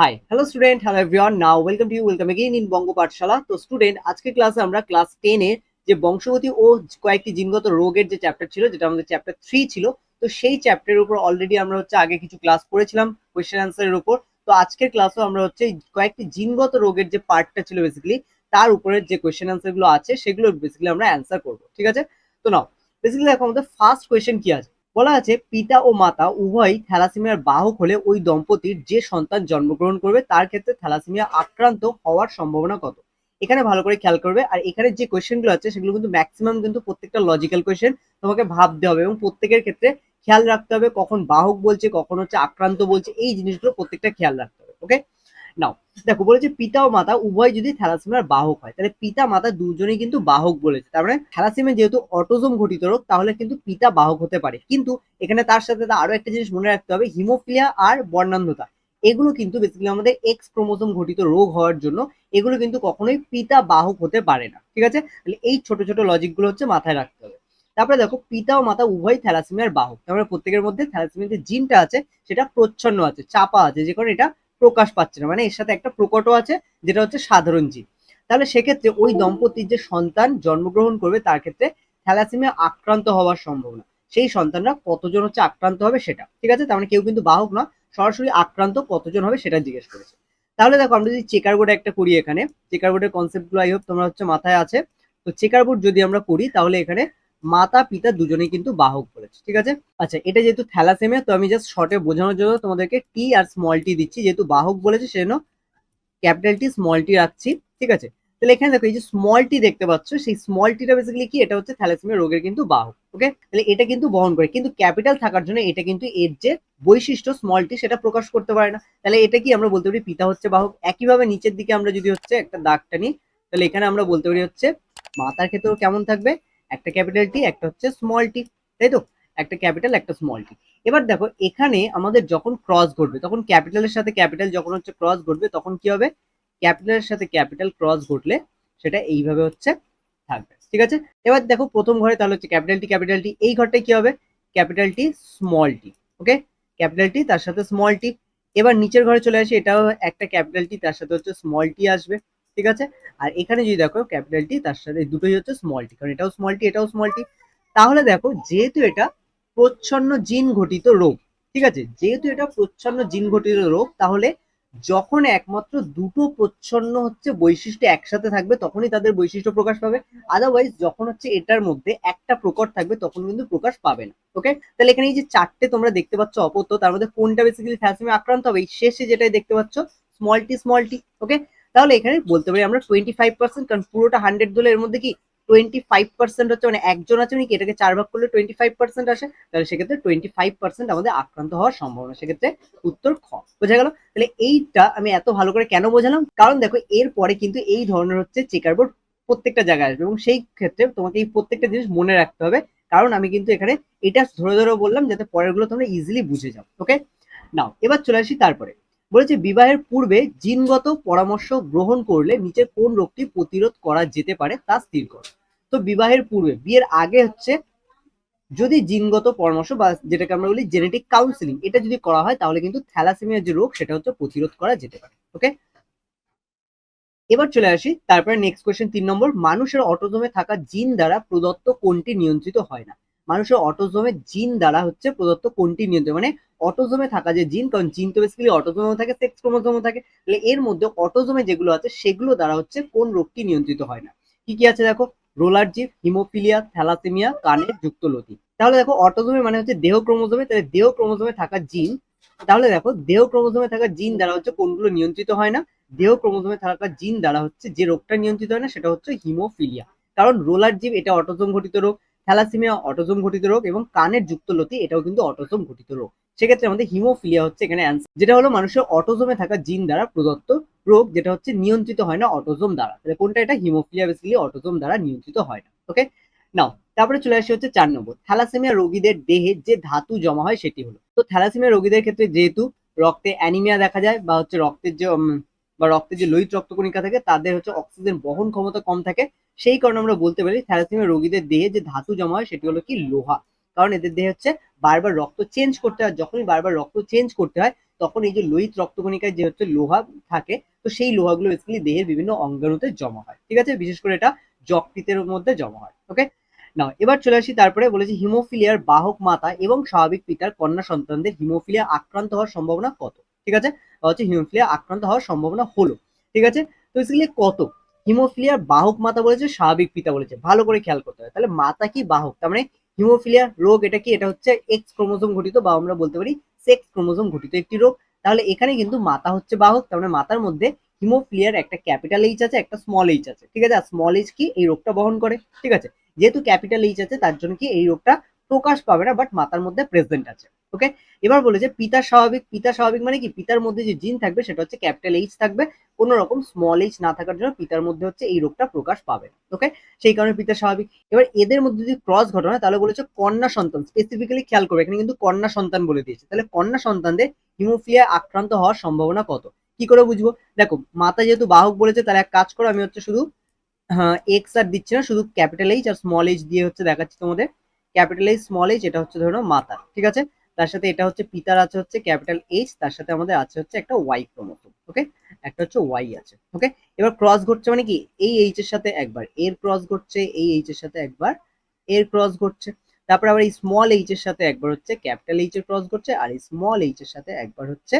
Hi hello student hello everyone now welcome to you welcome again in Banga Pathshala তো student আজকে ক্লাসে আমরা class টেনে যে বংশগতি ও কয়েকটি জিনগত রোগের যে চ্যাপ্টার ছিল, যেটা আমাদের চ্যাপ্টার থ্রি ছিল, তো সেই চ্যাপ্টারের উপর অলরেডি আমরা হচ্ছে আগে কিছু ক্লাস করেছিলাম কোয়েশ্চেন অ্যান্সারের উপর। তো আজকের ক্লাসও আমরা হচ্ছে কয়েকটি জিনগত রোগের যে পার্টটা ছিল বেসিক্যালি তার উপরে যে কোয়েশ্চেন অ্যান্সারগুলো আছে সেগুলো বেসিক্যালি আমরা অ্যান্সার করব। ঠিক আছে? তো নাও বেসিক্যালি দেখো আমাদের ফার্স্ট কোয়েশ্চেন কি আছে? বলা আছে, পিতা ও মাতা উভয়ই থ্যালাসেমিয়ার বাহক হলে ওই দম্পতির যে সন্তান জন্মগ্রহণ করবে, তার ক্ষেত্রে থ্যালাসেমিয়া আক্রান্ত হওয়ার সম্ভাবনা কত? এখানে ভালো করে খেয়াল করবে, আর এখানে যে কোয়েশ্চেনগুলো আছে, সেগুলো কিন্তু ম্যাক্সিমাম কিন্তু প্রত্যেকটা লজিক্যাল কোয়েশ্চেন তোমাকে ভাবতে হবে এবং প্রত্যেকের ক্ষেত্রে খেয়াল রাখতে হবে, কখন বাহক বলছে, কখন হচ্ছে আক্রান্ত বলছে, এই জিনিসগুলো প্রত্যেকটা খেয়াল রাখতে হবে ওকে নাও। দেখো, বলেছে পিতা ও মাতা উভয় যদি থ্যালাসেমিয়ার বাহক হয়, তাহলে পিতা, মাতা দুজনেই কিন্তু বাহক বলেছে। তার মানে থ্যালাসেমিয়া যেহেতু অটোজোম ঘটিত রোগ, তাহলে কিন্তু পিতা বাহক হতে পারে। কিন্তু এখানে তার সাথে আরও একটা জিনিস মনে রাখতে হবে, হিমোফিলিয়া আর বর্ণান্ধতা। এগুলো কিন্তু বেসিক্যালি আমাদের এক্স ক্রোমোজোম ঘটিত রোগ হওয়ার জন্য এগুলো কিন্তু কখনোই পিতা বাহক হতে পারে না। ঠিক আছে? তাহলে এই ছোট ছোট লজিকগুলো হচ্ছে মাথায় রাখতে হবে। তারপরে দেখো, পিতা ও মাতা উভয় থ্যালাসেমিয়ার বাহক। তারপরে প্রত্যেকের মধ্যে থ্যালাসেমিয়ার যে জিনটা আছে, সেটা প্রচ্ছন্ন আছে, চাপা আছে। যে কারণে এটা প্রকাশ পাচ্ছে না। মানে এর সাথে একটা প্রকটও আছে, যেটা হচ্ছে সাধারণ জীব তাহলে সেক্ষেত্রে ওই দম্পতির যে সন্তান জন্মগ্রহণ করবে, তার ক্ষেত্রে থ্যালাসেমিয়া আক্রান্ত হওয়ার সম্ভাবনা। সেই সন্তানরা কতজন হচ্ছে আক্রান্ত হবে সেটা, ঠিক আছে? তার মানে কেউ কিন্তু বাহক না সরাসরি আক্রান্ত কতজন হবে সেটা জিজ্ঞেস করেছে। তাহলে দেখো, আমরা যদি চেকার বোর্ডে একটা করি এখানে, চেকার বোর্ডের কনসেপ্টগুলো আই হোপ তোমরা হচ্ছে মাথায় আছে। তো চেকার বোর্ড যদি আমরা করি, তাহলে এখানে মাতা, পিতা দুজনেই কিন্তু বাহক বলেছে, ঠিক আছে? আচ্ছা এটা যেহেতু থ্যালাসেমিয়া, তো আমি জাস্ট শর্টে বোঝানোর জন্য তোমাদেরকে টি আর স্মল টি দিচ্ছি, যেহেতু বাহক বলেছে সেজন্য ক্যাপিটাল টি স্মল টি রাখছি, ঠিক আছে? তাহলে এখানে দেখো, এই যে স্মল টি দেখতে পাচ্ছ, সেই স্মল টিটা বেসিক্যালি কি? এটা হচ্ছে থ্যালাসেমিয়া রোগের কিন্তু বাহক ওকে তাহলে এটা কিন্তু বহন করে, কিন্তু ক্যাপিটাল থাকার জন্য এটা কিন্তু এর যে বৈশিষ্ট্য স্মল টি সেটা প্রকাশ করতে পারে না। তাহলে এটা কি আমরা বলতে পারি? পিতা হচ্ছে বাহক। একইভাবে নিচের দিকে আমরা যদি হচ্ছে একটা দাগটা নিই, তাহলে এখানে আমরা বলতে পারি হচ্ছে মাতার ক্ষেত্রেও কেমন থাকবে? একটা ক্যাপিটাল টি একটা হচ্ছে স্মল টি তাই তো একটা ক্যাপিটাল একটা স্মল টি এবার দেখো, এখানে আমাদের যখন ক্রস ঘটবে, তখন ক্যাপিটালের সাথে ক্যাপিটাল যখন হচ্ছে ক্রস ঘটবে, তখন কি হবে? ক্যাপিটালের সাথে ক্যাপিটাল ক্রস ঘটলে সেটা এইভাবে হচ্ছে থাকবে। ঠিক আছে? এবার দেখো, প্রথম ঘরে তাহলে হচ্ছে ক্যাপিটাল টি ক্যাপিটাল টি এই ঘরটায় কি হবে? Capital T small T okay capital T তার সাথে স্মল টি এবার নিচের ঘরে চলে আসি, এটাও একটা ক্যাপিটাল টি তার সাথে হচ্ছে স্মল টি আসবে। ঠিক আছে? আর এখানে যদি দেখো ক্যাপিটাল টি তার সাথে দুটোই হচ্ছে স্মল টি কারণ এটাও স্মল টি এটাও স্মল টি তাহলে দেখো যেহেতু এটা প্রচ্ছন্ন জিন ঘটিত রোগ, ঠিক আছে? যেহেতু এটা প্রচ্ছন্ন জিন ঘটিত রোগ, তাহলে যখন একমাত্র দুটো প্রচ্ছন্ন হচ্ছে বৈশিষ্ট্য একসাথে থাকবে, তখনই তাদের বৈশিষ্ট্য প্রকাশ পাবে। আদারওয়াইজ যখন হচ্ছে এটার মধ্যে একটা প্রকট থাকবে, তখন কিন্তু প্রকাশ পাবে না ওকে তাহলে এখানে এই যে চারটে তোমরা দেখতে পাচ্ছ, অপত্য, তার মধ্যে কোনটা বেসিক্যালি থ্যালাসেমিয়া আক্রান্ত হবে? এই শেষে যেটাই দেখতে পাচ্ছ স্মল টি স্মল টি ওকে তাহলে এখানে বলতে পারি আমরা টোয়েন্টি ফাইভ পার্সেন্ট কারণ পুরোটা হান্ড্রেড দলের মধ্যে কি টোয়েন্টি ফাইভ পার্সেন্ট হচ্ছে মানে একজন আছে কি এটাকে চার ভাগ করলে টোয়েন্টি ফাইভ পার্সেন্ট আসে? তাহলে সেক্ষেত্রে টোয়েন্টি ফাইভ পার্সেন্ট আমাদের আক্রান্ত হওয়ার সম্ভাবনা, সেক্ষেত্রে উত্তর খ। বোঝা গেল? তাহলে এইটা আমি এত ভালো করে কেন বোঝালাম? কারণ দেখো, এরপরে কিন্তু এই ধরনের হচ্ছে চেকার বোর্ড প্রত্যেকটা জায়গায় আসবে এবং সেই ক্ষেত্রে তোমাকে এই প্রত্যেকটা জিনিস মনে রাখতে হবে। কারণ আমি কিন্তু এখানে এটা ধরে ধরে বললাম যাতে পরেরগুলো তোমরা ইজিলি বুঝে যাও ওকে নাও এবার চলে আসি তারপরে। বলেছে বিবাহের পূর্বে জিনগত পরামর্শ গ্রহণ করলে নিচের কোন রোগটি প্রতিরোধ করা যেতে পারে তা স্থির করো। তো বিবাহের পূর্বে, বিয়ের আগে হচ্ছে যদি জিনগত পরামর্শ বা যেটাকে আমরা বলি জেনেটিক কাউন্সিলিং এটা যদি করা হয় তাহলে কিন্তু থ্যালাসেমিয়া যে রোগ সেটা হচ্ছে প্রতিরোধ করা যেতে পারে, ওকে? এবার চলে আসি, তারপরে নেক্সট কোয়েশ্চেন তিন নম্বর, মানুষের অটোজমে থাকা জিন দ্বারা প্রদত্ত কোনটি নিয়ন্ত্রিত হয় না? মানুষের অটোজমে জিন দ্বারা হচ্ছে প্রদত্ত কোনটি নিয়ন্ত্রিত মানে অটোজমে থাকা যে জিন কারণ জিন তো বেসিক্যালি অটোজমেও থাকে সেক্স ক্রোমোজোমও থাকে, তাহলে এর মধ্যে অটোজমে যেগুলো আছে সেগুলো দ্বারা হচ্ছে কোন রোগটি নিয়ন্ত্রিত হয় না। কি কি আছে দেখো? রোলার জিপ হিমোফিলিয়া থ্যালাসেমিয়া কানের যুক্ত লতি তাহলে দেখো অটোজমে মানে হচ্ছে দেহ ক্রোমোজোমে তাহলে দেহ ক্রোমোজোমে থাকা জিন তাহলে দেখো দেহ ক্রোমোজোমে থাকা জিন দ্বারা হচ্ছে কোনগুলো নিয়ন্ত্রিত হয় না? দেহ ক্রোমোজোমে থাকা জিন দ্বারা হচ্ছে যে রোগটা নিয়ন্ত্রিত হয় না, সেটা হচ্ছে হিমোফিলিয়া কারণ রোলার জিপ এটা অটোজম ঘটিত রোগ থ্যালাসেমিয়া, অটোজম ঘটিত রোগ এবং কানের যুক্ত লতি এটাও কিন্তু অটোজম ঘটিত রোগ। সেক্ষেত্রে আমাদের হিমোফিলিয়া হচ্ছে এখানে অ্যান্সার যেটা হলো মানুষের অটোজমে থাকা জিন দ্বারা প্রদত্ত রোগ, যেটা হচ্ছে নিয়ন্ত্রিত হয় না অটোজম দ্বারা। তাহলে কোনটা এটা? হিমোফিলিয়া বেসিক্যালি অটোজম দ্বারা নিয়ন্ত্রিত হয় না। ওকে নাও তারপরে চলে আসি হচ্ছে চার নম্বর। থ্যালাসেমিয়া রোগীদের দেহে যে ধাতু জমা হয় সেটি হলো। তো থ্যালাসেমিয়া রোগীদের ক্ষেত্রে যেহেতু রক্তে অ্যানিমিয়া দেখা যায় বা হচ্ছে রক্তের যে বা রক্তে যে লোহিত রক্তকণিকা থাকে, তাদের হচ্ছে অক্সিজেন বহন ক্ষমতা কম থাকে। সেই কারণে আমরা বলতে পারি থ্যালাসেমিয়া রোগীদের দেহে যে ধাতু জমা হয়, সেটি হলো কি লোহা। কারণ এদের দেহে হচ্ছে বারবার রক্ত চেঞ্জ করতে হয়। যখনই বারবার রক্ত চেঞ্জ করতে হয়, তখন এই যে লোহিত রক্তকণিকায় যে হচ্ছে লোহা থাকে, তো সেই লোহাগুলো বেসিক্যালি দেহের বিভিন্ন অঙ্গাণুতে জমা হয়। ঠিক আছে? বিশেষ করে এটা যকৃতের মধ্যে জমা হয়। ওকে না এবার চলে আসি তারপরে বলেছি হিমোফিলিয়ার বাহক মাতা এবং স্বাভাবিক পিতার কন্যা সন্তানদের হিমোফিলিয়া আক্রান্ত হওয়ার সম্ভাবনা কত? ঠিক আছে? হচ্ছে হিমোফিলিয়া আক্রান্ত হওয়ার সম্ভাবনা হলো। ঠিক আছে? তো বেসিক্যালি কত? হিমোফিলিয়ার বাহক মাতা বলেছে, স্বাভাবিক পিতা বলেছে। ভালো করে খেয়াল করতে হবে। তাহলে মাতা কি বাহক? তার মানে হিমোফিলিয়া রোগ এটা কি? এটা হচ্ছে এক্স ক্রোমোজোম ঘটিত বা আমরা বলতে পারি সেক্স ক্রোমোজোম ঘটিত একটি রোগ। তাহলে এখানে কিন্তু মাতা হচ্ছে বাহক, তার মানে মাতার মধ্যে হিমোফিলিয়ার একটা ক্যাপিটাল এইচ আছে, একটা স্মল এইচ আছে। ঠিক আছে? আর স্মল এইচ কি? এই রোগটা বহন করে। ঠিক আছে? যেহেতু ক্যাপিটাল এইচ আছে, তার জন্য কি এই রোগটা প্রকাশ পাবে না বাট মাতার মধ্যে প্রেজেন্ট আছে। ওকে? এবার বলেছে পিতা স্বাভাবিক পিতা স্বাভাবিক মানে কি? পিতার মধ্যে যে জিন থাকবে সেটা হচ্ছে ক্যাপিটাল এইচ থাকবে। কোনো রকম স্মল এইচ না থাকার জন্য পিতার মধ্যে হচ্ছে এই রোগটা প্রকাশ পাবে, ওকে? সেই কারণে পিতা স্বাভাবিক। এবার এদের মধ্যে যদি ক্রস ঘটনা তাহলে বলেছে কন্যা সন্তান। স্পেসিফিক্যালি খেয়াল করবে, এখানে কিন্তু কন্যা সন্তান বলে দিয়েছে। তাহলে কন্যা সন্তানদের হিমোফিলিয়া আক্রান্ত হওয়ার সম্ভাবনা কত? কি করে বুঝব? দেখো, মাতা যেহেতু বাহক বলেছে, তাহলে এক কাজ করো, আমি হচ্ছে শুধু হ্যাঁ এক্স আর দিচ্ছি না, শুধু ক্যাপিটাল এইচ আর স্মল এইচ দিয়ে হচ্ছে দেখাচ্ছি তোমাদের। ক্যাপিটাল এইচ স্মল এইচ এটা হচ্ছে ধরো মাতা, ঠিক আছে? তার সাথে এটা হচ্ছে পিতার আছে হচ্ছে ক্যাপিটাল এইচ তার সাথে আমাদের আছে হচ্ছে একটা ওয়াই ক্রোমোসোম ওকে একটা হচ্ছে ওয়াই আছে ওকে এবার ক্রস ঘটছে মানে কি? এই এইচ এর সাথে একবার, এর ক্রস ঘটছে, এই এইচ এর সাথে একবার, এর ক্রস ঘটছে। তারপর আবার এই স্মল এইচ এর সাথে একবার হচ্ছে ক্যাপিটাল এইচ এর ক্রস ঘটছে, আর এই স্মল এইচ এর সাথে একবার হচ্ছে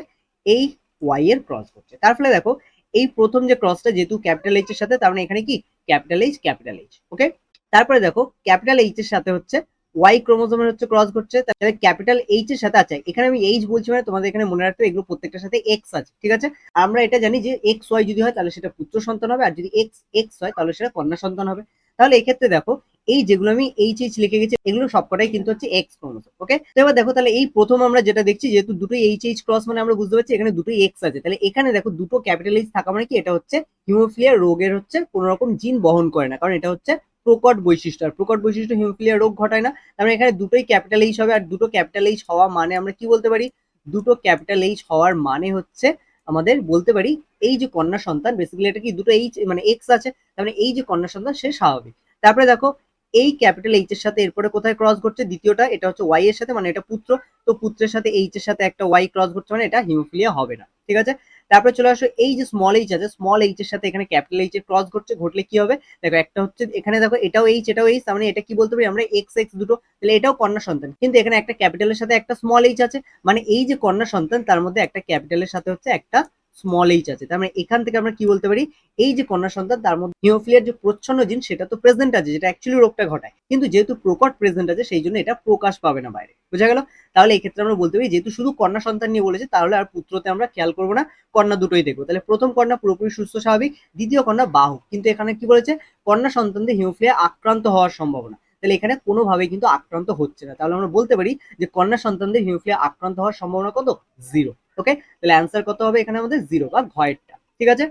এই ওয়াই এর ক্রস ঘটছে। তার ফলে দেখো, এই প্রথম যে ক্রসটা যেহেতু ক্যাপিটাল এইচ এর সাথে, তার মানে এখানে কি? Capital H capital H okay তারপরে দেখো, ক্যাপিটাল এইচ এর সাথে হচ্ছে ওয়াই ক্রোমোজোমের হচ্ছে ক্রস ঘটছে তাহলে ক্যাপিটাল এইচ এর সাথে আছে। এখানে আমি এইচ বলছি মানে তোমাদের এখানে মনে রাখতে এগুলো প্রত্যেকটার সাথে এক্স আছে, ঠিক আছে? আমরা এটা জানি যে এক্স ওয়াই যদি হয় তাহলে সেটা পুত্র সন্তান হবে, আর যদি এক্স এক্স হয় তাহলে সেটা কন্যা সন্তান হবে। তাহলে এক্ষেত্রে দেখো, এই যেগুলো আমি এইচ এইচ লিখে গেছি, এগুলো সবকটাই কিন্তু হচ্ছে এক্স ক্রোমোজোম ওকে তো এবার দেখো তাহলে এই প্রথম আমরা যেটা দেখছি, যেহেতু দুটো এইচ এইচ ক্রস মানে আমরা বুঝতে পারছি, এখানে দুটোই এক্স আছে। তাহলে এখানে দেখো দুটো ক্যাপিটাল এইচ থাকা মানে কি? এটা হচ্ছে হিমোফিলিয়া রোগের হচ্ছে কোনো রকম জিন বহন করে না, কারণ এটা হচ্ছে প্রকট বৈশিষ্ট্য, আর প্রকট বৈশিষ্ট্য হিমোফিলিয়া রোগ ঘটায় না। মানে এখানে দুটোই ক্যাপিটাল এইচ হবে, আর দুটো ক্যাপিটাল এইচ হওয়া মানে আমরা কি বলতে পারি? দুটো ক্যাপিটাল এইচ হওয়ার মানে হচ্ছে আমাদের বলতে পারি এই যে কন্যা সন্তান বেসিক্যালি এটা কি দুটো এইচ মানে এক্স আছে, তার মানে এই যে কন্যা সন্তান সে স্বাভাবিক। তারপরে দেখো, এই ক্যাপিটাল এইচ এর সাথে এরপরে কোথায় ক্রস ঘটছে? দ্বিতীয়টা, এটা হচ্ছে ওয়াই এর সাথে মানে এটা পুত্র। তো পুত্রের সাথে এইচ এর সাথে একটা ওয়াই ক্রস ঘটছে মানে এটা হিমোফিলিয়া হবে না। ঠিক আছে? তারপরে চলে আসো এই যে স্মল এইচ আছে স্মল এইচ এর সাথে এখানে ক্যাপিটাল এইচ এর ক্রস ঘটছে, ঘটলে কি হবে? দেখো একটা হচ্ছে এখানে দেখো এটাও এইচ এটাও এইচ মানে এটা কি বলতে পারি আমরা? এক্স এক্স দুটো, তাহলে এটাও কন্যা সন্তান। কিন্তু এখানে একটা ক্যাপিটালের সাথে একটা স্মল এইচ আছে মানে এই যে কন্যা সন্তান, তার মধ্যে একটা ক্যাপিটালের সাথে হচ্ছে একটা স্মল এইচ আছে। তার মানে এখান থেকে আমরা কি বলতে পারি? এই যে কন্যা সন্তান, তার মধ্যে হিমোফিলিয়ার যে প্রচ্ছন্ন জিন সেটা তো প্রেজেন্ট আছে, যেটা অ্যাকচুয়ালি রোগটা ঘটায়। কিন্তু যেহেতু প্রকট প্রেজেন্ট আছে, সেই জন্য এটা প্রকাশ পাবে না বাইরে। বোঝা গেল? তাহলে এই ক্ষেত্রে আমরা বলতে পারি, যেহেতু শুধু কন্যা সন্তান নিয়ে বলেছে, তাহলে আর পুত্রতে আমরা খেয়াল করব না, কন্যা দুটোই দেখব। তাহলে প্রথম কন্যা পুরোপুরি সুস্থ, স্বাভাবিক, দ্বিতীয় কন্যা বাহক। কিন্তু এখানে কি বলেছে? কন্যা সন্তানদের হিমোফিলিয়া আক্রান্ত হওয়ার সম্ভাবনা। তাহলে এখানে কোনোভাবেই কিন্তু আক্রান্ত হচ্ছে না। তাহলে আমরা বলতে পারি যে কন্যা সন্তানদের হিমোফিলিয়া আক্রান্ত হওয়ার সম্ভাবনা কত? জিরো ওকে তাহলে অ্যান্সার কত হবে এখানে আমাদের? জিরো বা ঘয়েরটা, ঠিক আছে?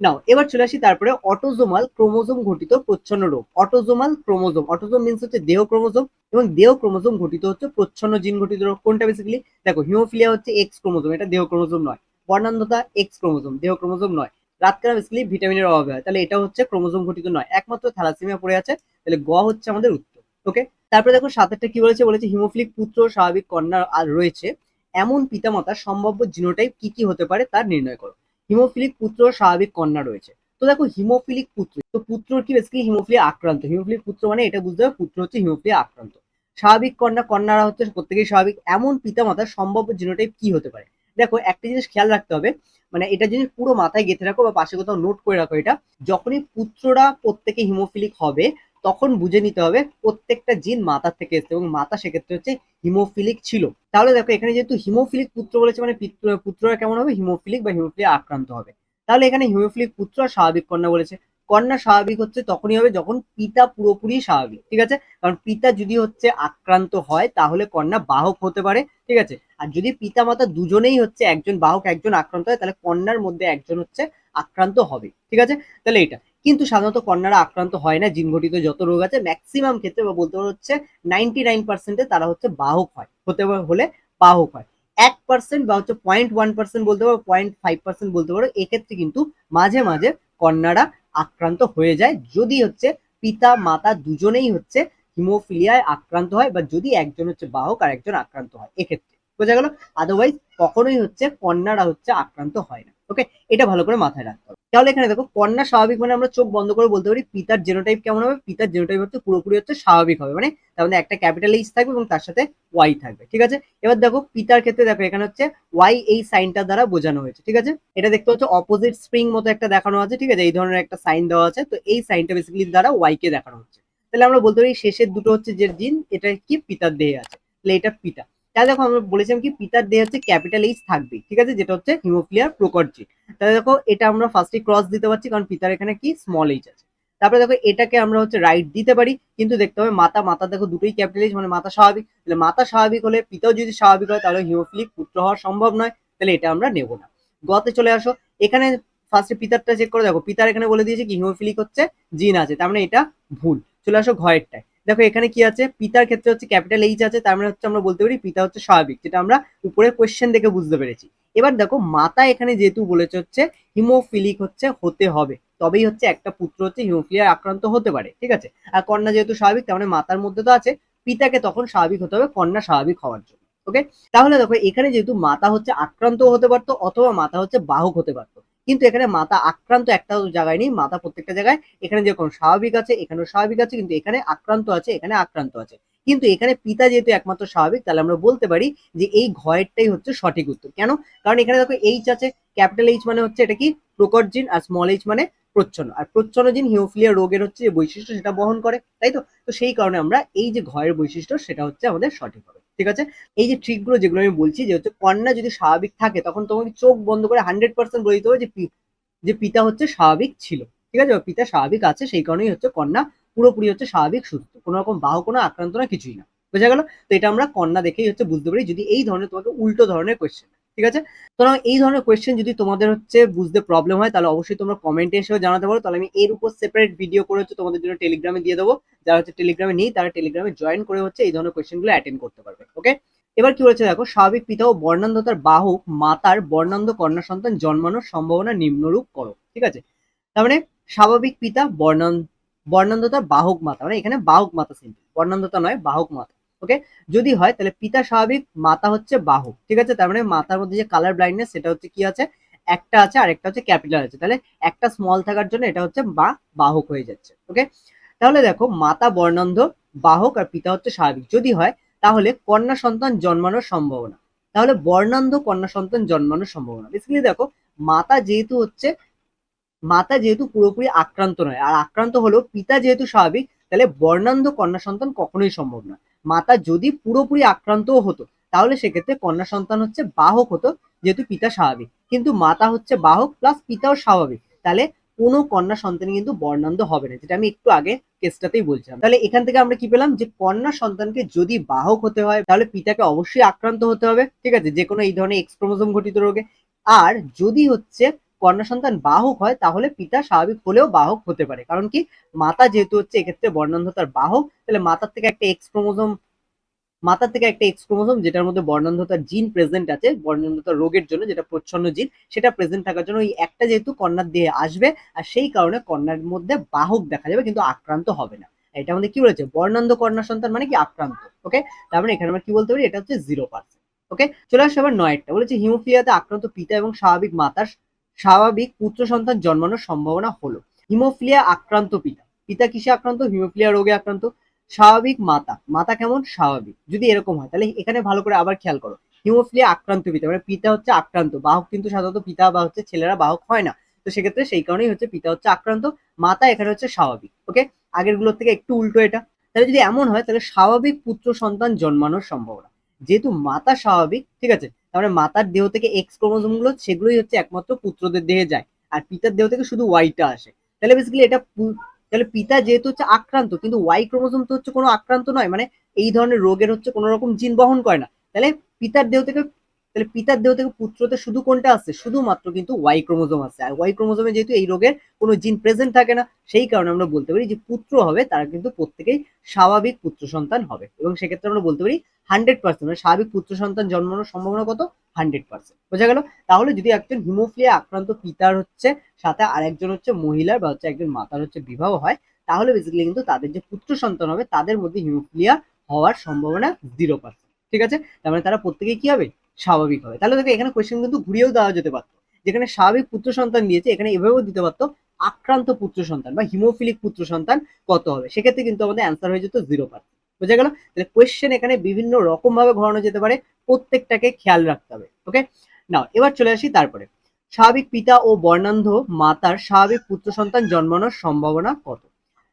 নাও এবার চলে আসি তারপরে অটোজোমাল ক্রোমোজোম ঘটিত প্রচ্ছন্ন রোগ। অটোজোমাল ক্রোমোজোম অটোজোম মিনস হচ্ছে দেহ ক্রোমোজোম এবং দেহ ক্রোমোজোম ঘটিত হচ্ছে প্রচ্ছন্ন জিন ঘটিত রোগ। কোনটা বেসিক্যালি দেখো, হিমোফিলিয়া হচ্ছে এক্স ক্রোমোজোম এটা দেহ ক্রোমোজোম নয়। বর্ণান্ধতা এক্স ক্রোমোজোম দেহ ক্রোমোজোম নয়। রাতকারা বেসিক্যালি ভিটামিনের অভাবে হয়। তাহলে এটা হচ্ছে ক্রোমোজোম ঘটিত নয়। একমাত্র থ্যালাসেমিয়া পড়ে আছে। তাহলে গ হচ্ছে আমাদের উত্তর ওকে তারপরে দেখো সাতেরটা কি বলেছে? বলেছে হিমোফিলিক পুত্র স্বাভাবিক কন্যা আর রয়েছে। এমন পিতামাতার সম্ভাব্য জিনোটাইপ কি কি হতে পারে তার নির্ণয় করো। হিমোফিলিক পুত্র স্বাভাবিক কন্যা রয়েছে। তো দেখো হিমোফিলিক পুত্র, তো পুত্র কি বেসিক্যালি হিমোফিলিয়া আক্রান্ত? হিমোফিলিক পুত্র মানে এটা বুঝতে হবে, পুত্র হচ্ছে হিমোফিলিয়া আক্রান্ত। স্বাভাবিক কন্যা, কন্যারা হচ্ছে প্রত্যেকেই স্বাভাবিক। এমন পিতামাতার সম্ভাব্য জিনোটাইপ কি হতে পারে? দেখো একটা জিনিস খেয়াল রাখতে হবে মানে এটা জিনিস পুরো মাথায় গেঁথে রাখো বা পাশে কোথাও নোট করে রাখো এটা। যখনই পুত্ররা প্রত্যেকে হিমোফিলিক হবে তখন বুঝে নিতে হবে প্রত্যেকটা জিন মাতার থেকে এসছে এবং মাতা সেক্ষেত্রে হচ্ছে হিমোফিলিক ছিল। তাহলে দেখো, এখানে যেহেতু হিমোফিলিক পুত্র বলেছে মানে পিত্র- পুত্ররা কেমন হবে? হিমোফিলিক বা হিমোফিলিয়া আক্রান্ত হবে। তাহলে এখানে হিমোফিলিক পুত্র আর স্বাভাবিক কন্যা বলেছে। কন্যা স্বাভাবিক হচ্ছে তখনই হবে যখন পিতা পুরোপুরি স্বাভাবিক, ঠিক আছে? কারণ পিতা যদি হচ্ছে আক্রান্ত হয়, তাহলে কন্যা বাহক হতে পারে, ঠিক আছে? আর যদি পিতা মাতা দুজনেই হচ্ছে একজন বাহক, একজন আক্রান্ত হয়, তাহলে কন্যার মধ্যে একজন হচ্ছে আক্রান্ত হবে, ঠিক আছে? তাহলে এটা। কিন্তু সাধারণত কন্যারা আক্রান্ত হয় না জিন ঘটিত যত রোগ আছে ম্যাক্সিমাম ক্ষেত্রে বা বলতে পারো হচ্ছে নাইনটি নাইন পার্সেন্টে তারা হচ্ছে বাহক হয়। হতে হলে বাহক হয়। এক পার্সেন্ট বা হচ্ছে পয়েন্ট ওয়ান পার্সেন্ট বলতে পারো পয়েন্ট ফাইভ পার্সেন্ট বলতে পারো, এক্ষেত্রে কিন্তু মাঝে মাঝে কন্যারা আক্রান্ত হয়ে যায়। যদি হচ্ছে পিতা, মাতা দুজনেই হচ্ছে হিমোফিলিয়ায় আক্রান্ত হয় বা যদি একজন হচ্ছে বাহক আর একজন আক্রান্ত হয়, এক্ষেত্রে। বোঝা গেল? আদারওয়াইজ কখনোই হচ্ছে কন্যারা হচ্ছে আক্রান্ত হয় না। ওকে এটা ভালো করে মাথায় রাখতে হবে। তাহলে এখানে দেখো, কন্যা স্বাভাবিক মানে আমরা চোখ বন্ধ করে বলতে পারি, পিতার জেনোটাইপ কেমন হবে? পিতার জেনোটাইপ হচ্ছে পুরোপুরি হচ্ছে স্বাভাবিক হবে মানে তার মধ্যে একটা ক্যাপিটাল এইচ থাকবে এবং তার সাথে ওয়াই থাকবে, ঠিক আছে? এবার দেখো, পিতার ক্ষেত্রে দেখো, এখানে হচ্ছে ওয়াই এই সাইনটা দ্বারা বোঝানো হয়েছে, ঠিক আছে? এটা দেখতে হচ্ছে অপোজিট স্প্রিং মতো একটা দেখানো আছে, ঠিক আছে? এই ধরনের একটা সাইন দেওয়া আছে, তো এই সাইনটা বেসিক্যালি দ্বারা ওয়াই কে দেখানো হচ্ছে। তাহলে আমরা বলতে পারি, শেষের দুটো হচ্ছে যে জিন এটা কি? পিতার দেহে আছে। তাহলে এটা পিতা। তাহলে দেখো, আমরা বলেছিলাম কি, পিতার দেহে হচ্ছে ক্যাপিটাল এইচ থাকবে ঠিক আছে? যেটা হচ্ছে হিমোফিলিয়ার প্রকট জিন তাহলে দেখো এটা আমরা ফার্স্টে ক্রস দিতে পারছি, কারণ পিতার এখানে কি? স্মল এইচ আছে। তারপরে দেখো এটাকে আমরা হচ্ছে রাইট দিতে পারি, কিন্তু দেখতে হবে মাতা মাতা দেখো দুটোই ক্যাপিটাল এইচ মানে মাতা স্বাভাবিক। তাহলে মাতা স্বাভাবিক হলে পিতাও যদি স্বাভাবিক হয়, তাহলে হিমোফিলিক পুত্র হওয়া সম্ভব নয়, তাহলে এটা আমরা নেব না। গতে চলে আসো, এখানে ফার্স্টে পিতারটা চেক করে, দেখো পিতার এখানে বলে দিয়েছে কি হিমোফিলিক হচ্ছে জিন আছে, তার মানে এটা ভুল। চলে আসো ঘয়েরটায় দেখো এখানে কি আছে? পিতার ক্ষেত্রে হচ্ছে ক্যাপিটাল এইচ আছে, তার মানে হচ্ছে আমরা বলতে পারি পিতা হচ্ছে স্বাভাবিক, যেটা আমরা উপরে কোয়েশ্চেন দেখে বুঝতে পেরেছি। এবার দেখো, মাতা এখানে যেহেতু বলেছে হচ্ছে হিমোফিলিক হচ্ছে, হতে হবে। তবেই হচ্ছে একটা পুত্র হচ্ছে হিমোফিলিয়ার আক্রান্ত হতে পারে, ঠিক আছে? আর কন্যা যেহেতু স্বাভাবিক, তার মানে মাতার মধ্যে তো আছে, পিতাকে তখন স্বাভাবিক হতে হবে, কন্যা স্বাভাবিক হওয়ার জন্য ওকে তাহলে দেখো, এখানে যেহেতু মাতা হচ্ছে আক্রান্ত হতে পারতো, অথবা মাতা হচ্ছে বাহক হতে পারতো। কিন্তু এখানে মাথা আক্রান্ত একটা জায়গায় নেই, মাথা প্রত্যেকটা জায়গায়। এখানে যেরকম স্বাভাবিক আছে, এখানেও স্বাভাবিক আছে, কিন্তু এখানে আক্রান্ত আছে, এখানে আক্রান্ত আছে। কিন্তু এখানে পিতা যেহেতু একমাত্র স্বাভাবিক, তাহলে আমরা বলতে পারি যে এই ঘয়েরটাই হচ্ছে সঠিক উত্তর। কেন? কারণ এখানে দেখো এইচ আছে, ক্যাপিটাল এইচ মানে হচ্ছে এটা কি? প্রকট জিন আর স্মল এইচ মানে প্রচ্ছন্ন। আর প্রচ্ছন্ন জিন হিওফিলিয়া রোগের হচ্ছে যে বৈশিষ্ট্য সেটা বহন করে, তাই তো? তো সেই কারণে আমরা এই যে ঘয়ের বৈশিষ্ট্য, সেটা হচ্ছে আমাদের সঠিক হবে। ঠিক আছে? এই যে ট্রিকগুলো যেগুলো আমি বলছি, যে হচ্ছে কন্যা যদি স্বাভাবিক থাকে, তখন তোমাকে চোখ বন্ধ করে হান্ড্রেড পার্সেন্ট বলে দিতে হবে যে যে পিতা হচ্ছে স্বাভাবিক ছিল। ঠিক আছে? পিতা স্বাভাবিক আছে, সেই কারণেই হচ্ছে কন্যা পুরোপুরি হচ্ছে স্বাভাবিক, সুস্থ। কোনো রকম বাহু কোনো আক্রান্ত না, কিছুই না। বোঝা গেল? তো এটা আমরা কন্যা দেখেই হচ্ছে বুঝতে পারি, যদি এই ধরনের তোমাকে উল্টো ধরনের কোয়েশ্চেন ঠিক আছে? সুতরাং এই ধরনের কোয়েশ্চেন যদি তোমাদের হচ্ছে বুঝতে প্রবলেম হয়, তাহলে অবশ্যই তোমরা কমেন্টে এসেও জানাতে পারো। তাহলে আমি এর উপর সেপারেট ভিডিও করে হচ্ছে তোমাদের জন্য টেলিগ্রামে দিয়ে দেবো। যারা হচ্ছে টেলিগ্রামে নেই, তারা টেলিগ্রামে জয়েন করে হচ্ছে এই ধরনের কোয়েশ্চেনগুলো অ্যাটেন্ড করতে পারবে ওকে এবার কি বলেছে দেখো, স্বাভাবিক পিতা ও বর্ণান্ধতার বাহক মাতার বর্ণান্ধ কন্যা সন্তান জন্মানোর সম্ভাবনা নিম্নরূপ করো, ঠিক আছে? তার মানে স্বাভাবিক পিতা বর্ণান বর্ণান্ধতার বাহক মাতা মানে এখানে বাহক মাতা সিম্পল বর্ণান্ধতা নয়, বাহক মাতা। ওকে যদি হয়, তাহলে পিতা স্বাভাবিক, মাতা হচ্ছে বাহক ঠিক আছে? তার মানে মাতার মধ্যে যে কালার ব্লাইন্ডনেস সেটা হচ্ছে কি আছে? একটা আছে আর একটা হচ্ছে ক্যাপিটাল আছে। তাহলে একটা স্মল থাকার জন্য এটা হচ্ছে বা বাহক হয়ে যাচ্ছে। ওকে তাহলে দেখো, মাতা বর্ণান্ধ, বাহক আর পিতা হচ্ছে স্বাভাবিক। যদি হয়, তাহলে কন্যা সন্তান জন্মানোর সম্ভাবনা। তাহলে বর্ণান্ধ, কন্যা সন্তান জন্মানোর সম্ভাবনা। বেসিক্যালি দেখো, মাতা যেহেতু হচ্ছে, মাতা যেহেতু পুরোপুরি আক্রান্ত নয়। আর আক্রান্ত হলেও পিতা যেহেতু স্বাভাবিক, তাহলে বর্ণান্ধ, কন্যা সন্তান কখনোই সম্ভব না মাতা যদি পুরোপুরি আক্রান্তও হতো, তাহলে সেক্ষেত্রে কন্যা সন্তান হচ্ছে বাহক হতো, যেহেতু পিতা স্বাভাবিক। কিন্তু মাতা হচ্ছে বাহক প্লাস পিতাও স্বাভাবিক। তাহলে কোনো কন্যা সন্তান কিন্তু বর্ণান্ধ হবে না, যেটা আমি একটু আগে কেসটাতেই বলছিলাম। তাহলে এখান থেকে আমরা কি পেলাম? যে কন্যা সন্তানকে যদি বাহক হতে হয়, তাহলে পিতাকে অবশ্যই আক্রান্ত হতে হবে, ঠিক আছে? যে কোনো এই ধরনের এক্সক্রোমোজোম ঘটিত রোগে। আর যদি হচ্ছে কন্যা সন্তান বাহক হয়, তাহলে পিতা স্বাভাবিক হলেও বাহক হতে পারে। কারণ কি, মাতা যেহেতু হচ্ছে, এক্ষেত্রে বর্ণান্ধতার বাহক, তাহলে মাতার থেকে একটা এক্স ক্রোমোজোম থেকে একটা এক্স ক্রোমোজোম যেটার মধ্যে বর্ণান্ধতার জিন প্রেজেন্ট আছে, বর্ণান্ধতার রোগের জন্য যেটা প্রচ্ছন্ন জিন সেটা প্রেজেন্ট থাকার জন্য ওই একটা যেহেতু কন্যার দেহে আসবে, আর সেই কারণে কন্যার মধ্যে বাহক দেখা যাবে, কিন্তু আক্রান্ত হবে না। এটা আমাদের কি বলেছে? বর্ণান্ধ কন্যা সন্তান মানে কি? আক্রান্ত ওকে তার মানে এখানে আমরা কি বলতে পারি? এটা হচ্ছে জিরো পার্সেন্ট ওকে চলে আসছে আবার নয়টা বলেছে হিমোফিলিয়াতে আক্রান্ত পিতা এবং স্বাভাবিক মাতার স্বাভাবিক পুত্র সন্তান জন্মানোর সম্ভাবনা হলো। হিমোফিলিয়া আক্রান্ত পিতা। পিতা কিসে আক্রান্ত? হিমোফিলিয়া রোগে আক্রান্ত। স্বাভাবিক মাতা। মাতা কেমন? স্বাভাবিক। যদি এরকম হয়, তাহলে এখানে ভালো করে আবার খেয়াল করো। হিমোফিলিয়া আক্রান্ত পিতা মানে পিতা হচ্ছে আক্রান্ত। বাহক কিন্তু সাধারণত পিতা বা হচ্ছে ছেলেরা বাহক হয় না। তো সেক্ষেত্রে সেই কারণেই হচ্ছে পিতা হচ্ছে আক্রান্ত, মাতা এখানে হচ্ছে স্বাভাবিক। ওকে? আগেরগুলোর থেকে একটু উল্টো এটা। তাহলে যদি এমন হয়, তাহলে স্বাভাবিক পুত্র সন্তান জন্মানোর সম্ভাবনা। যেহেতু মাতা স্বাভাবিক, ঠিক আছে? তাহলে মাতার দেহ থেকে এক্স ক্রোমোজোমগুলো, সেগুলোই হচ্ছে একমাত্র পুত্রদের দেহে যায়। আর পিতার দেহ থেকে শুধু ওয়াইটা আসে। তাহলে বেসিক্যালি এটা তাহলে পিতা যেহেতু হচ্ছে আক্রান্ত, কিন্তু ওয়াই ক্রোমোজোম তো হচ্ছে কোনো আক্রান্ত নয়। মানে এই ধরনের রোগের হচ্ছে কোনো রকম জিন বহন করে না। তাহলে পিতার দেহ থেকে তাহলে পিতার দেহ থেকে পুত্রতে শুধু কোনটা আসছে শুধুমাত্র কিন্তু ওয়াই ক্রোমোজোম আসছে আর ওয়াই ক্রোমোজোমে যেহেতু এই রোগের কোনো জিন প্রেজেন্ট থাকে না, সেই কারণে আমরা বলতে পারি যে পুত্র হবে, তারা কিন্তু প্রত্যেকেই স্বাভাবিক পুত্র সন্তান হবে। এবং সেক্ষেত্রে আমরা বলতে পারি হান্ড্রেড পার্সেন্ট মানে স্বাভাবিক পুত্র সন্তান জন্মানোর সম্ভাবনা কত? হান্ড্রেড পার্সেন্ট বোঝা গেল? তাহলে যদি একজন হিমোফিলিয়া আক্রান্ত পিতার হচ্ছে, সাথে আরেকজন হচ্ছে মহিলার বা হচ্ছে একজন মাতার হচ্ছে বিবাহ হয়, তাহলে বেসিক্যালি কিন্তু তাদের যে পুত্র সন্তান হবে, তাদের মধ্যে হিমোফিলিয়া হওয়ার সম্ভাবনা জিরো পার্সেন্ট ঠিক আছে? তার মানে তারা প্রত্যেকেই কি হবে? স্বাভাবিক হবে। তাহলে দেখো এখানে কোয়েশ্চেন কিন্তু ঘুরিয়েও দেওয়া যেতে পারতো। যেখানে স্বাভাবিক পুত্র সন্তান দিয়েছে এখানে এভাবেও দিতে পারতো, আক্রান্ত পুত্র সন্তান বা হিমোফিলিক পুত্র সন্তান কত হবে? সেক্ষেত্রে কিন্তু আমাদের অ্যান্সার হয়ে যেত জিরো পার্সেন্ট বোঝা গেল? তাহলে কোয়েশ্চেন এখানে বিভিন্ন রকম ভাবে ঘোরানো যেতে পারে, প্রত্যেকটাকে খেয়াল রাখতে হবে ওকে নাও এবার চলে আসি তারপরে। স্বাভাবিক পিতা ও বর্ণান্ধ মাতার স্বাভাবিক পুত্র সন্তান জন্মানোর সম্ভাবনা কত?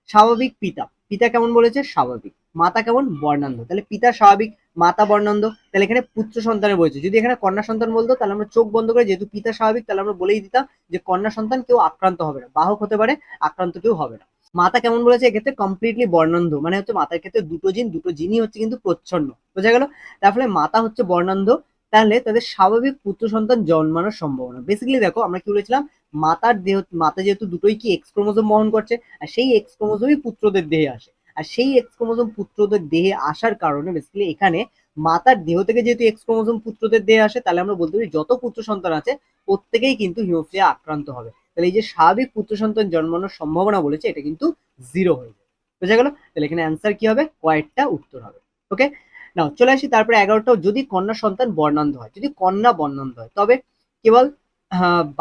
স্বাভাবিক পিতা। পিতা কেমন বলেছে? স্বাভাবিক। মাতা কেমন? বর্ণান্ধ। তাহলে পিতা স্বাভাবিক, মাতা বর্ণান্ধ। তাহলে এখানে পুত্র সন্তানের বলেছে যদি এখানে কন্যা সন্তান বলতো, তাহলে আমরা চোখ বন্ধ করে, যেহেতু পিতা স্বাভাবিক, তাহলে আমরা বলেই দিতাম যে কন্যা সন্তান কেউ আক্রান্ত হবে না। বাহক হতে পারে, আক্রান্ত কেউ হবে না। মাতা কেমন বলেছে? এক্ষেত্রে কমপ্লিটলি বর্ণান্ধ। মানে হচ্ছে মাতার ক্ষেত্রে দুটো জিন, দুটো জিনই হচ্ছে কিন্তু প্রচ্ছন্ন। বোঝা গেল? তার ফলে মাতা হচ্ছে বর্ণান্ধ। তাহলে তাদের স্বাভাবিক পুত্র সন্তান জন্মানোর সম্ভাবনা। বেসিক্যালি দেখো, আমরা কি বলেছিলাম? মাতার দেহ, মাতা যেহেতু দুটোই কি এক্স ক্রোমোজোম বহন করছে, আর সেই এক্স ক্রোমোজোমই পুত্রদের দেহে আসে। আর সেই এক্স ক্রোমোজোম পুত্রদের দেহে আসার কারণে বেসিক্যালি এখানে মাতার দেহ থেকে যেহেতু এক্স ক্রোমোজোম পুত্রদের দেহে আসে, তাহলে আমরা বলতে পারি যত পুত্র সন্তান আছে, প্রত্যেকেই কিন্তু হিমোফিলিয়া আক্রান্ত হবে। তাহলে এই যে স্বাভাবিক পুত্র সন্তান জন্মানোর সম্ভাবনা বলেছে, এটা কিন্তু জিরো হয়ে যাবে বোঝা গেল? তাহলে এখানে অ্যান্সার কি হবে? কয়েকটা উত্তর হবে। ওকে নাও চলে আসি তারপরে এগারোটাও। যদি কন্যা সন্তান বর্ণান্ধ হয়, যদি কন্যা বর্ণান্ধ হয়, তবে কেবল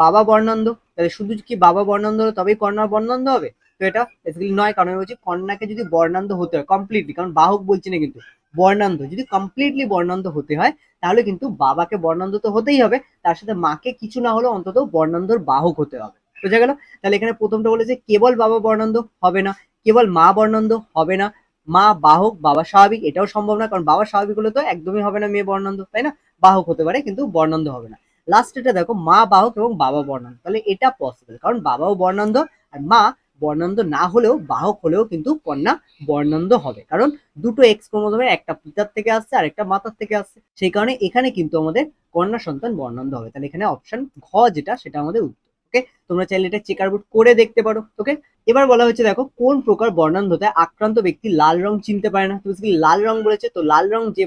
বাবা বর্ণান্ধ। তাহলে শুধু কি বাবা বর্ণান্ধ হলে তবেই কন্যা বর্ণান্ধ হবে? তো এটা বেসিক্যালি নয়, কারণ বলছি কন্যাকে যদি বর্ণান্ধ হতে হয় কমপ্লিটলি কারণ বাহক বলছি না কিন্তু, বর্ণান্ধ, যদি কমপ্লিটলি বর্ণান্ধ হতে হয়, তাহলে কিন্তু বাবাকে বর্ণান্ধ তো হতেই হবে, তার সাথে মাকে কিছু না হলেও অন্তত বর্ণান্ধর বাহক হতে হবে। বোঝা গেল? তাহলে এখানে প্রথমটা বলেছে, কেবল বাবা বর্ণান্ধ হবে না, কেবল মা বর্ণান্ধ হবে না, মা বাহক, বাবা স্বাভাবিক, এটাও সম্ভব না, কারণ বাবা স্বাভাবিক হলে তো একদমই হবে না মেয়ে বর্ণান্ধ, তাই না? বাহক হতে পারে, কিন্তু বর্ণান্ধ হবে না। লাস্ট এটা দেখো, মা বাহক এবং বাবা বর্ণান্ধ, তাহলে এটা পসিবল কারণ বাবাও বর্ণান্ধ, আর মা বর্ণান্ধ না হলেও বাহক হলেও কিন্তু কন্যা বর্ণান্ধ হবে। কারণ দুটো এক্স ক্রোমোজোমের একটা পিতার থেকে আসছে আর একটা মাতার থেকে আসছে। সেই কারণে এখানে কিন্তু আমাদের কন্যা সন্তান বর্ণান্ধ হবে। তাহলে এখানে অপশন ঘ যেটা, সেটা আমাদের উত্তর। ওকে তোমরা চাইলে এটা চেক আউট করে দেখতে পারো। ওকে এবার বলা হচ্ছে দেখো, কোন প্রকার বর্ণান্ধতে আক্রান্ত ব্যক্তি লাল রং চিনতে পারে না। তো লাল রং বলেছে, তো লাল রং যে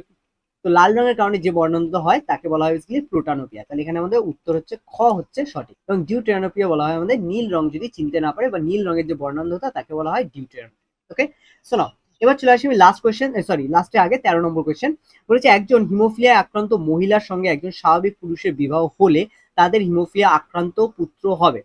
তো লাল রঙের কারণে যে বর্ণান্ধ হয়, তাকে বলা হয় বেসিক্যালি প্রোটানোপিয়া তাহলে এখানে আমাদের উত্তর হচ্ছে খ হচ্ছে সঠিক। এবং ডিউটেরানোপিয়া বলা হয় আমাদের নীল রং যদি চিনতে না পারে বা নীল রঙের যে বর্ণান্ধতা তাকে বলা হয় ডিউটেরানোপিয়া ওকে শোনাও এবার চলে আসি আমি লাস্ট কোয়েশ্চেন সরি লাস্টে আগে তেরো নম্বর কোয়েশ্চেন বলেছে, একজন হিমোফিলিয়া আক্রান্ত মহিলার সঙ্গে একজন স্বাভাবিক পুরুষের বিবাহ হলে তাদের হিমোফিলিয়া আক্রান্ত পুত্র হবে।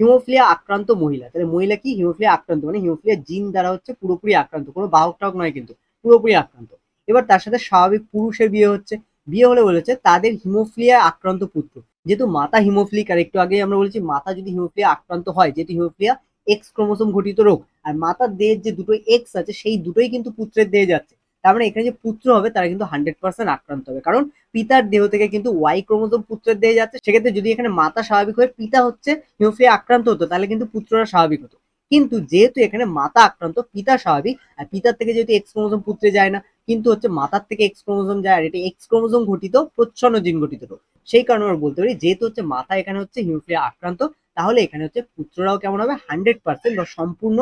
হিমোফিলিয়া আক্রান্ত মহিলা, তাহলে মহিলা কি? হিমোফিলিয়া আক্রান্ত মানে হিমোফিলিয়া জিন দ্বারা হচ্ছে পুরোপুরি আক্রান্ত, কোনো বাহক টাহক নয় কিন্তু, পুরোপুরি আক্রান্ত। এবার তার সাথে স্বাভাবিক পুরুষের বিয়ে হচ্ছে। বিয়ে হলে বলেছে তাদের হিমোফিলিয়া আক্রান্ত পুত্র। যেহেতু মাতা হিমোফিলিক, আর একটু আগে আমরা বলেছি, মাতা যদি হিমোফিলিয়া আক্রান্ত হয়, যেহেতু হিমোফিলিয়া এক্স ক্রোমোসোম ঘটিত রোগ, আর মাতার দেহের যে দুটো এক্স আছে, সেই দুটোই কিন্তু পুত্রের দেহে যাচ্ছে। তার মানে এখানে যে পুত্র হবে, তারা কিন্তু হান্ড্রেড পার্সেন্ট আক্রান্ত হবে। কারণ পিতার দেহ থেকে কিন্তু ওয়াই ক্রোমোসোম পুত্রের দেহে যাচ্ছে। সেক্ষেত্রে যদি এখানে মাতা স্বাভাবিক হয়ে পিতা হচ্ছে, হিমোফিলিয়া আক্রান্ত হতো, তাহলে কিন্তু পুত্ররা স্বাভাবিক হতো। কিন্তু যেহেতু এখানে মাতা আক্রান্ত, পিতা স্বাভাবিক, আর পিতার থেকে যেহেতু এক্স ক্রোমোসোম পুত্রে যায় না, কিন্তু হচ্ছে মাতার থেকে এক্স ক্রোমোসোম যায়, আর এটা এক্স ক্রোমোসোম ঘটিত, প্রচ্ছন্ন জিন ঘটিত রোগ। সেই কারণে আমরা বলতে পারি, যেহেতু হচ্ছে মাথা এখানে হচ্ছে হিমোফিলিয়া আক্রান্ত, তাহলে এখানে হচ্ছে পুত্ররাও কেমন হবে? হান্ড্রেড পার্সেন্ট বা সম্পূর্ণ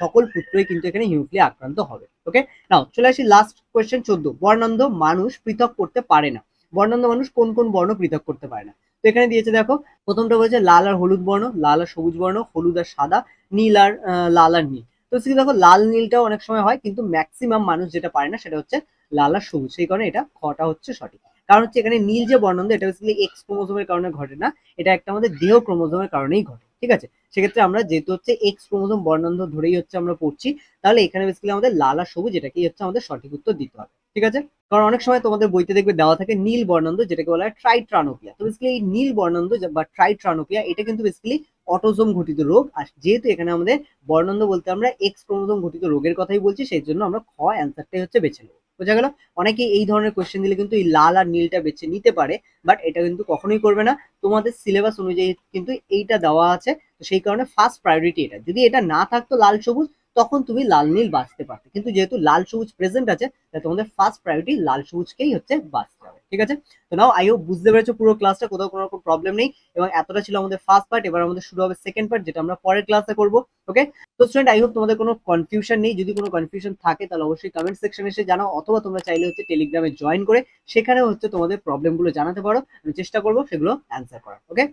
সকল পুত্রই কিন্তু এখানে হিমোফিলিয়া আক্রান্ত হবে ওকে নাও চলে আসি লাস্ট কোয়েশ্চেন চোদ্দ। বর্ণান্ধ মানুষ পৃথক করতে পারে না। বর্ণান্ধ মানুষ কোন কোন বর্ণ পৃথক করতে পারে না? তো এখানে দিয়েছে দেখো, প্রথমটা বলেছে লাল আর হলুদ বর্ণ, লাল আর সবুজ বর্ণ, হলুদ আর সাদা নীল আর লাল আর নীল। তো সেখানে দেখো, লাল নীলটাও অনেক সময় হয়, কিন্তু ম্যাক্সিমাম মানুষ যেটা পারে না, সেটা হচ্ছে লাল আর সবুজ। সেই কারণে এটা খটা হচ্ছে সঠিক। কারণ হচ্ছে এখানে নীল যে বর্ণান্ধ এটা বেসিক্যালি এক্স ক্রোমোজোমের কারণে ঘটে না, এটা একটা আমাদের দেহ ক্রোমোজোমের কারণেই ঘটে, ঠিক আছে? সেক্ষেত্রে আমরা যেহেতু হচ্ছে এক্স ক্রোমোজোম বর্ণান্ধ ধরেই হচ্ছে আমরা পড়ছি, তাহলে এখানে বেসিক্যালি আমাদের লাল আর সবুজ, এটাকেই হচ্ছে আমাদের সঠিক উত্তর দিতে হবে। ঠিক আছে? কারণ অনেক সময় তোমাদের বইতে দেখবে দেওয়া থাকে নীল বর্ণান্ধ, যেটাকে বলা হয় ট্রাইট্রানোপিয়া তো বেসিক্যালি এই নীল বর্ণান্ধ যা- বা ট্রাইট্রানোপিয়া এটা কিন্তু বেসিক্যালি অটোজোম ঘটিত রোগ। আর যেহেতু এখানে আমাদের বর্ণান্ধ বলতে আমরা এক্স ক্রোমোজোম ঘটিত রোগের কথাই বলছি, সেই জন্য আমরা খ অ্যান্সারটাই হচ্ছে বেছে নেব। বোঝা গেল? অনেকে এই ধরনের কোয়েশ্চেন দিলে কিন্তু এই লাল আর নীলটা বেছে নিতে পারে বাট এটা কিন্তু কখনোই করবে না। তোমাদের সিলেবাস অনুযায়ী কিন্তু এইটা দেওয়া আছে, তো সেই কারণে ফার্স্ট প্রায়োরিটি এটা। যদি এটা না থাকতো লাল সবুজ তখন তুমি লাল নীল বাঁচতে পারতে। কিন্তু যেহেতু লাল সবুজ প্রেজেন্ট আছে, তাই তোমাদের ফার্স্ট প্রায়োরিটি লাল সবুজকেই হচ্ছে বাঁচতে হবে, ঠিক আছে? তো নাও আই হোপ বুঝতে পেরেছ পুরো ক্লাসটা কোথাও কোনো রকম প্রবলেম নেই, এবং এতটা ছিল আমাদের ফার্স্ট পার্ট এবার আমাদের শুরু হবে সেকেন্ড পার্ট যেটা আমরা পরের ক্লাসে করব ওকে তো স্টুডেন্ট আই হোপ তোমাদের কোনো কনফিউশন নেই, যদি কোনো কনফিউশন থাকে, তাহলে অবশ্যই কমেন্ট সেকশনে এসে জানাও, অথবা তোমরা চাইলে হচ্ছে টেলিগ্রামে জয়েন করে সেখানে হচ্ছে তোমাদের প্রবলেমগুলো জানাতে পারো, আমি চেষ্টা করব সেগুলো অ্যান্সার করার ওকে